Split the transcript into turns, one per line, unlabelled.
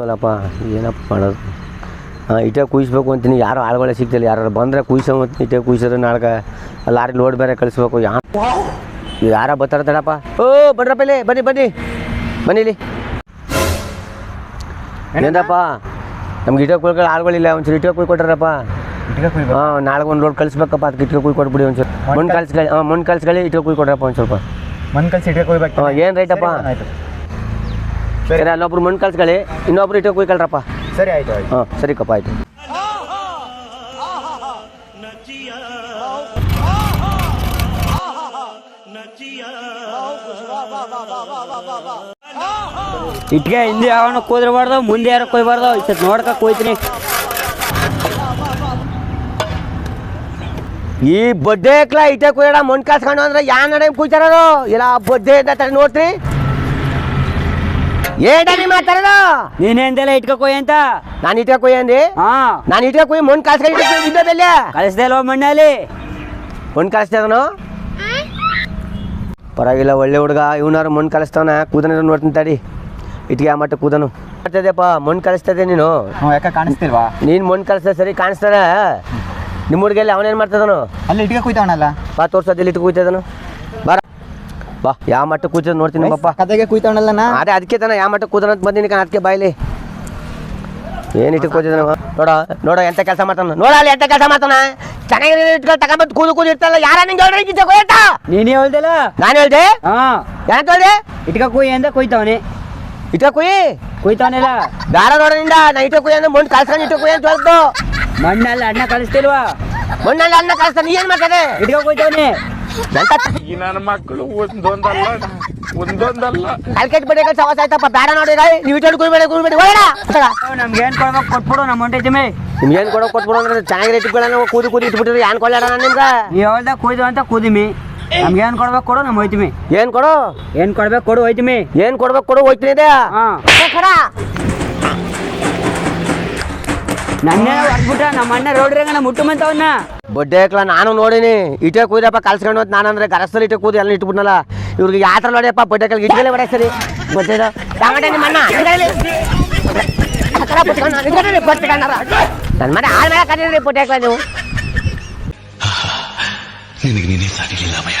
ಅಲ್ಲಪ್ಪ ಏನಪ್ಪ ಮಾಡೋದು? ಹಾಂ ಇಟೇ ಕುಯ್ಸ್ಬೇಕು ಅಂತೀನಿ. ಯಾರು ಆಳುಗಳೇ ಸಿಗ್ತಿಲ್ಲ. ಯಾರು ಬಂದರೆ ಕುಯ್ಸೋ ಇಟೇ ಕುಯ್ಸಿದ್ರೆ ನಾಳೆ ಲಾರಿ ಲೋಡ್ ಬೇರೆ ಕಳಿಸ್ಬೇಕು. ಯಾ ಯಾರ ಬರ್ತಾರೆ ತಡಪ್ಪ. ಓ ಬನ್ರಪ್ಪ ಇಲ್ಲಿ. ಬನ್ನಿ ಬನ್ನಿ. ಬನ್ನಿಲಿ ಏನಪ್ಪ? ನಮ್ಗೆ ಇಟೇ ಕುಯ್ಕೊಳ್ಳೋ ಆಳುಗಳಿಲ್ಲ ಒಂಚೂರು ಇಟೇ ಕುಯ್ಕೊಟ್ರಪ್ಪ ಹಾಂ ನಾಳೆ ಒಂದು ಲೋಡ್ ಕಳಿಸ್ಬೇಕಪ್ಪ. ಅದಕ್ಕೆ ಇಟ್ಕೊ ಕುಯ್ಕೊಟ್ಬಿಡಿ ಒಂಚೂರು. ಮಣ್ಣು ಕಳ್ಸ್ಕೊಳ್ಳಿ ಹಾಂ ಮಣ್ಣು ಕಳ್ಸ್ಕೊಳ್ಳಿ ಇಟ್ಕೊ ಕುಯ್ ಕೊಡ್ರಪ್ಪ ಒಂದು ಸ್ವಲ್ಪ.
ಮಣ್ಣು ಕಳ್ಸಿ ಇಟ್ಕೆ ಕುಯ್ಬೇಕು.
ಹಾಂ ಏನು ರೈಟಪ್ಪ
ಆಯ್ತು
ಸರಿ. ಅಲ್ಲೊಬ್ರು ಮಣ್ಣು ಕಳ್ಸ್ಕೊಳ್ಳಿ. ಇನ್ನೊಬ್ರು ಇಟ್ಕೊ ಕುಯ್ಕೊಳ್ರಪ್ಪ.
ಸರಿ ಆಯ್ತು ಆಯ್ತು.
ಹಾಂ ಸರಿ ಕಪ್ಪ ಆಯ್ತು.
ಇಟ್ಗೆ ಹಿಂದೆ ಯಾವನ ಕೂದ್ರಬಾರ್ದು ಮುಂದೆ ಯಾರು ಕೊಯ್ಬಾರ್ದು. ಇಷ್ಟ ನೋಡ್ಕ ಕೊಯ್ತೀನಿ.
ಈ ಬಡ್ಡೆ ಕ್ಲಾ ಇಟ್ಟೆ ಕುಯ್ಯಡ ಮಣ್ಣು ಕಾಸ್ಕೊಂಡು ಅಂದ್ರೆ ಯಾವ ನಡೆ ಕುಯ್ತಾರೋ ಇಲ್ಲ ಬಡ್ಡೆ ಅಂತ ತರ
ನೀನೇಂದೆಲ್ಲ ಇಟ್ಕ ಕೊಯ್ ಅಂತ?
ಕುಯ್ಯ ಅಂದಿ?
ಹಾ.
ನಾನು ಇಟ್ಟೆ ಕುಯ್ ಮಣ್ಣು ಕಾಸ್ಕೊಂಡು ಇದ್ದದಲ್ಲ
ಕಳಿಸ್ದೆ ಅಲ್ವಾ ಮಣ್ಣಲ್ಲಿ?
ಮಣ್ಣು ಕಳಿಸ್ತಾದನು ಪರವಾಗಿಲ್ಲ ಒಳ್ಳೆ ಹುಡುಗ. ಇವನಾರು ಮಣ್ಣು ಕಳಿಸ್ತಾವನ. ಕೂದನ ನೋಡ್ತೀನಿ ತಡಿ ಇಟ್ಗೆ ಆ ಮಟ್ಟ ಕೂದನು ಮಾಡ್ತದೆಪ್ಪ ಮಣ್ಣು ಕಳಿಸ್ತದೆ ನೀನು.
ಯಾಕೆ ಕಾಣಿಸ್ತಿಲ್ವಾ?
ನೀನು ಮಣ್ಣು ಕಳಿಸ್ತಾ ಸರಿ ಕಾಣಿಸ್ತಾನ. ನಿಮ್ಮ ಹುಡುಗಲ್ಲಿ ಅವನೇನು ಮಾಡ್ತದನು
ಅಲ್ಲಿ ಇಟ್ಕೆ ಕುಯ್ತಾವಣಲ್ಲ
ಬಾ ತೋರ್ಸೋದಿಲ್ಲ ಇಟ್ಟು ಕುಯ್ತದನು ಬಾ ಯಾವ ಮಟ್ಟ ಕೂತ ನೋಡ್ತೀನಿ
ಕುಯ್ತಾವಣಲ್ಲ ನಾ?
ಅದೇ ಅದಕ್ಕೆ ತಾನ ಯಾವ ಮಟ್ಟ ಕೂದನ ಅಂತ ಬಂದಿನಿ ಅದಕ್ಕೆ ಬಾಯ್ಲಿ. ಏನು ಇಟ್ಟು ಕೂತಿದ್ದಾನ ನೋಡ ನೋಡ ಎಂತ ಕೆಲಸ ಮಾಡ್ತಾನ. ನೋಡ ಅಲ್ಲಿ ಎಂತ ಕೆಲಸ ಮಾಡ್ತಾನ. ಚೆನ್ನಾಗಿ ಇಟ್ಕೊಂಡು ತಗೊಂಬತ್ತು ಕೂದು ಕೂದು ಇರ್ತಲ್ಲ ಯಾರ ನಿಂಗೆ ಹೇಳ್ರಿ ಕೊಯ್ಯಟ
ನೀನೇ ಹೇಳ್ದಲ್ಲ?
ನಾನು ಹೇಳ್ದೆ?
ಹಾ.
ಯಾಕೆ ಹೇಳ್ದೆ?
ಇಟ್ಕ ಕುಯ್ ಅಂತ ಕುಯ್ತಾವನೆ.
ಇಟ್ಕ ಕುಯ್?
ಕುಯ್ತಾವನಿಲ್ಲ?
ಬೇಡ ನೋಡ ನಿಂದ ನಾ ಇಟ್ಟ ಕುಯ್ ಅಂದ್ರೆ ಕಳ್ಸ್ಕೊಂಡು ಇಟ್ಟ ಕುಯ್ ಅಂತ
ಮಣ್ಣಲ್ಲಿ ಅಣ್ಣ ಕಳಿಸ್ತಿಲ್ವಾ
ಮಣ್ಣಲ್ಲಿ ಅಣ್ಣ ಕಳಿಸ್ತಾನೆ ಏನು ಮಾಡ್ತಾನೆ
ಇಟ್ಕ ಕೊಯ್ತಾವನೆ.
ಈ ನನ್ನ ಮಕ್ಕಳು ಒಂದೊಂದಲ್ಲ ಒಂದೊಂದಲ್ಲ.
ಕಲ್ಕೆಟ್ ಬಡಿ ಸವಾಸ ಆಯ್ತಪ್ಪ. ಬೇಡ ನೋಡಿ ನೀವು ಇಟ್ಟು ಕುಯ್ಬೇಡಿ ಕುಯ್ಬೇಡಿ ಹೋಗೋಣ.
ನಮ್ಗೆ ಏನ್ ಕೊಡ್ಬೇಕು ಕೊಟ್ಬಿಡು ನಮ್ಮ ಹೊಂಟೈತಿ ಮೇ
ನಿಮ್ಗೆ ಏನು ಕೊಡೋ ಕೊಟ್ಬಿಡು ಅಂದ್ರೆ ಕೂದಿ ಏನು ನಿಮ್ಗೆ?
ನೀ ಹೇಳ್ದ ಕೊಯ್ದು ಅಂತ ಕೂದಿಮಿ. ನಮ್ಗೆ ಏನ್ ಕೊಡ್ಬೇಕು ಕೊಡು ನಮ್ಮ ಹೋಯ್ತಿಮಿ.
ಏನು ಕೊಡು?
ಏನ್ ಕೊಡ್ಬೇಕು ಕೊಡು ಹೋಯ್ತಿಮಿ.
ಏನು ಕೊಡ್ಬೇಕು ಕೊಡು ಹೋಯ್ತೀನಿ ಇದೆ.
ಹಾ. ನನ್ನೇ ಹೊಡ್ಬಿಟ್ಟ ನಮ್ಮ ಅಣ್ಣ ರೋಡ್ರಾಗ ನಮ್ಮ ಮುಟ್ಟುಮಂತವನ್ನ
ಬಡ್ಡೆ ಹಾಕ್ಲ ನಾನು ನೋಡಿನಿ ಇಟೇ ಕೂದಪ್ಪ ಕಲ್ಸ್ಕೊಂಡು ಹೋದ್ ನಾನಂದ್ರೆ ಗರಸಲ್ಲಿ ಇಟ್ಟೆ ಕೂದಿ ಎಲ್ಲ ಇಟ್ಬಿಟ್ನಲ್ಲ ಇವ್ರಿಗೆ ಯಾತ್ರ ನೋಡಿಯಪ್ಪ ಬಡ್ಡೆ ಕಲ್ ಇಟ್ಕೊಳ್ಳಿ ಬಡ ಸರಿ ಬಡ್ಡೆ ಟಮಾಟೆ ನಿಮ್ಮ ಅಣ್ಣ ಹಿಡ್ಕೊಳ್ಳಿ. ಆ ಥರ ಬಿಟ್ಕೊಂಡು ನಾನು ಹಿಡ್ಕೊಂಡ್ರೆ ಬಡ್ಡೆ ಕಣ್ಣಾರ. ನನ್ನ ಮನೆ ಆಳ ಮೇಲೆ ಕರೀರಿ ಬಡ್ಡೆ ಹಾಕ್ಲ ನೀವು
ನಿನಗೆ ನೀನೇ ಸಾಟಿಲಿಲ್ಲ ಮಯ